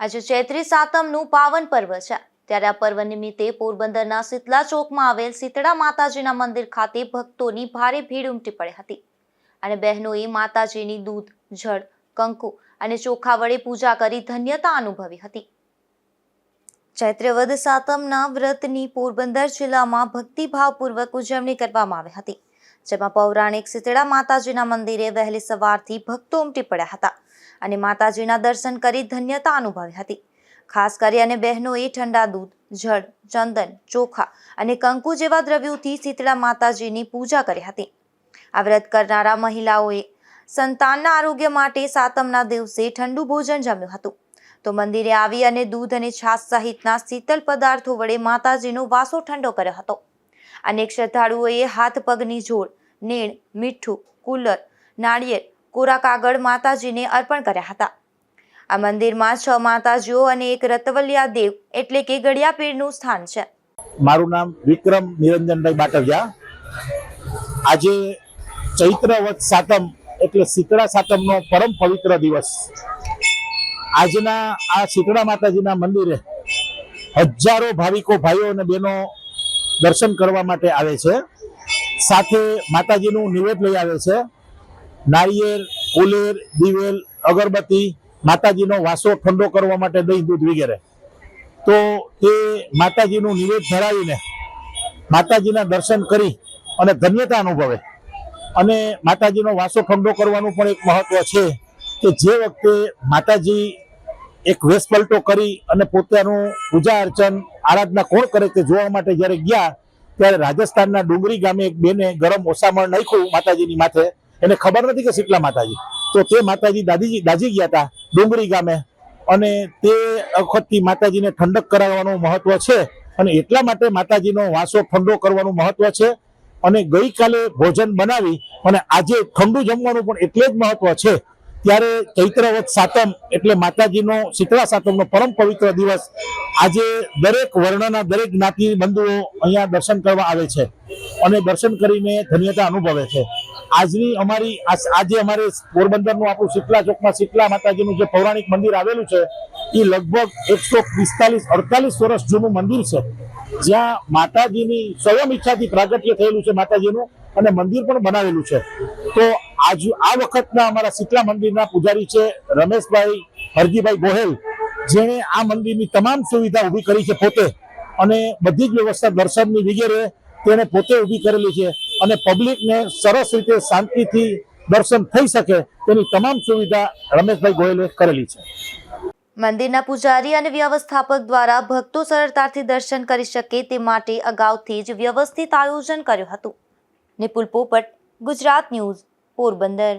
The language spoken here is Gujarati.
આજે ચૈત્રી સાતમનું પાવન પર્વ છે. ત્યારે આ પર્વ નિમિત્તે પોરબંદરના શીતલા ચોકમાં આવેલ શીતળા માતાજીના મંદિર ખાતે ભક્તોની ભારે ભીડ ઉમટી પડી હતી. અને બહેનોએ માતાજીની દૂધ, જળ, કંકુ અને ચોખા વડે પૂજા કરી ધન્યતા અનુભવી હતી. ચૈત્ર વદ સાતમના વ્રતની પોરબંદર જિલ્લામાં ભક્તિભાવપૂર્વક ઉજવણી કરવામાં આવી હતી. જેમાં પૌરાણિક શીતળા માતાજીના મંદિરે વહેલી સવારથી ભક્તો ઉમટી પડ્યા હતા. અને માતાજીના દર્શન કરી ધન્યતા અનુભવી હતી. ખાસ કરી અને બહેનોએ ઠંડા દૂધ, જળ, ચંદન, ચોખા અને કંકુ જેવા દ્રવ્યોથી શીતળા માતાજીની પૂજા કરી હતી. આ વ્રત કરનારા મહિલાઓએ સંતાનના આરોગ્ય માટે સાતમના દિવસે ઠંડુ ભોજન જમ્યું હતું. તો મંદિરે આવી અને દૂધ અને છાશ સહિતના શીતલ પદાર્થો વડે માતાજીનો વાસો ઠંડો કર્યો હતો. અનેક શ્રદ્ધાળુઓએ હાથ પગની જોડ, નેણ, મીઠું, કુલર, નાળિયેર કોરા કાગળ માતાજીને અર્પણ કર્યા હતા. આ મંદિરમાં છ માતાજીઓ અને એક રતવલિયા દેવ એટલે કે ગળિયાપીરનું સ્થાન છે. મારું નામ વિક્રમ નિરંજનભાઈ બાટવિયા આજે ચૈત્ર વત સાતમ એટલે શીતળા સાતમનો પરમ પવિત્ર દિવસ. આજના આ શીતળા માતાજીના મંદિરે હજારો ભાવિકો ભાઈઓ અને બહેનો દર્શન કરવા માટે આવે છે. સાથે માતાજીનું નિવેદ લઈ આવે છે. નાળિયેર કુલેર દિવેલ, અગરબત્તી, માતાજીનો વાસો ઠંડો કરવા માટે દહીં, દૂધ વગેરે. તો તે માતાજીનું નિવેદ ધરાવીને માતાજીના દર્શન કરી અને ધન્યતા અનુભવે. અને માતાજીનો વાસો ઠંડો કરવાનું પણ એક મહત્વ છે કે જે વખતે માતાજી એક વેશ પલટો કરી અને પોતાનું પૂજા અર્ચન, આરાધના કોણ કરે તે જોવા માટે જ્યારે ગયા, ત્યારે રાજસ્થાનના ડુંગરી ગામે એક બેને ગરમ ઓસામણ નાખ્યું માતાજીની માથે એને ખબર નથી કે શીતલા માતાજી. તો તે માતાજી દાદીજી દાજી ગયા હતા ડુંગળી ગામે. અને તે વખતથી માતાજીને ઠંડક કરાવવાનું મહત્વ છે. અને એટલા માટે માતાજીનો વાસો ઠંડો કરવાનું મહત્વ છે. અને ગઈકાલે ભોજન બનાવી અને આજે ઠંડુ જમવાનું પણ એટલે જ મહત્વ છે. ત્યારે ચૈત્રવત સાતમ એટલે માતાજીનો શીતળા સાતમનો પરમ પવિત્ર દિવસ આજે દરેક વર્ણના દરેક જ્ઞાતિ બંધુઓ અહીંયા દર્શન કરવા આવે છે. અને દર્શન કરીને ધન્યતા અનુભવે છે. આજની અમારી, આજે અમારે પોરબંદરનું આપણું શીતલા ચોકમાં શીતલા માતાજીનું જે પૌરાણિક મંદિર આવેલું છે, એ લગભગ એકસો પિસ્તાલીસ, અડતાલીસ વર્ષ જૂનું મંદિર છે. જ્યાં માતાજીની સ્વયં ઈચ્છાથી પ્રાગટ્ય થયેલું છે માતાજીનું અને મંદિર પણ બનાવેલું છે. તો આજ, આ વખતના અમારા શીતલા મંદિરના પૂજારી છે રમેશભાઈ, હરજીભાઈ ગોહેલ, જેણે આ મંદિરની તમામ સુવિધા ઊભી કરી છે પોતે. અને બધી જ વ્યવસ્થા દર્શનની વગેરે તેને પોતે ઊભી કરેલી છે અને પબ્લિકને સરસ રીતે શાંતિથી દર્શન થઈ શકે તેની તમામ સુવિધા રમેશભાઈ ગોયલે કરેલી છે. મંદિરના પૂજારી અને વ્યવસ્થાપક દ્વારા ભક્તો સરળતાથી દર્શન કરી શકે તે માટે અગાઉથી જ વ્યવસ્થિત આયોજન કર્યું હતું. નિપુલ પોપટ, ગુજરાત ન્યૂઝ, પોરબંદર.